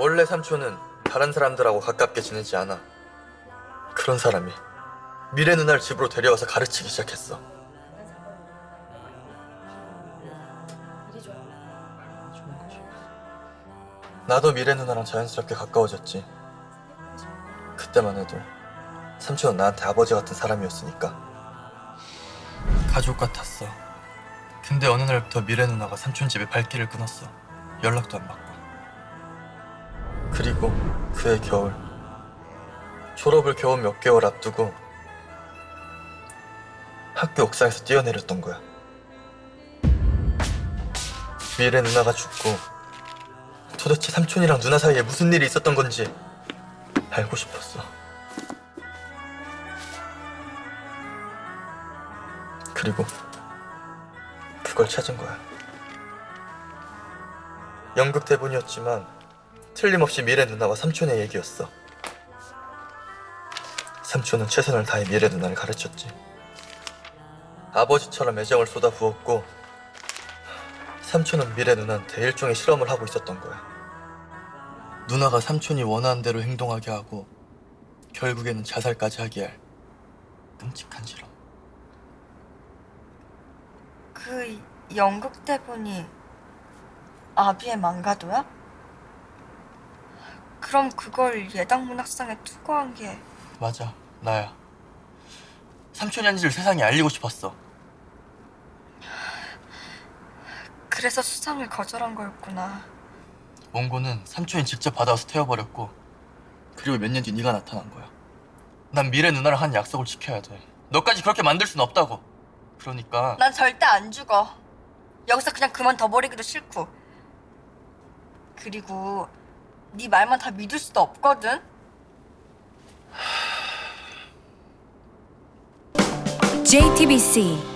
원래 삼촌은 다른 사람들하고 가깝게 지내지 않아. 그런 사람이 미래 누나를 집으로 데려와서 가르치기 시작했어. 나도 미래 누나랑 자연스럽게 가까워졌지. 그때만 해도 삼촌은 나한테 아버지 같은 사람이었으니까. 가족 같았어. 근데 어느 날부터 미래 누나가 삼촌 집에 발길을 끊었어. 연락도 안 받고. 그리고 그해 겨울 졸업을 겨우 몇 개월 앞두고 학교 옥상에서 뛰어내렸던 거야. 미래 누나가 죽고 도대체 삼촌이랑 누나 사이에 무슨 일이 있었던 건지 알고 싶었어. 그리고 그걸 찾은 거야. 연극 대본이었지만 틀림없이 미래 누나와 삼촌의 얘기였어. 삼촌은 최선을 다해 미래 누나를 가르쳤지. 아버지처럼 애정을 쏟아부었고 삼촌은 미래 누나한테 일종의 실험을 하고 있었던 거야. 누나가 삼촌이 원하는 대로 행동하게 하고 결국에는 자살까지 하게 할 끔찍한 실험. 그 연극 대본이 아비의 망가도야? 그럼 그걸 예당 문학상에 투고한 게 맞아, 나야. 삼촌이 한 짓을 세상에 알리고 싶었어. 그래서 수상을 거절한 거였구나. 원고는 삼촌이 직접 받아와서 태워버렸고 그리고 몇 년 뒤 네가 나타난 거야. 난 미래 누나랑 한 약속을 지켜야 돼. 너까지 그렇게 만들 순 없다고. 그러니까 난 절대 안 죽어. 여기서 그냥 그만 둬버리기도 싫고. 그리고 네 말만 다 믿을 수도 없거든. JTBC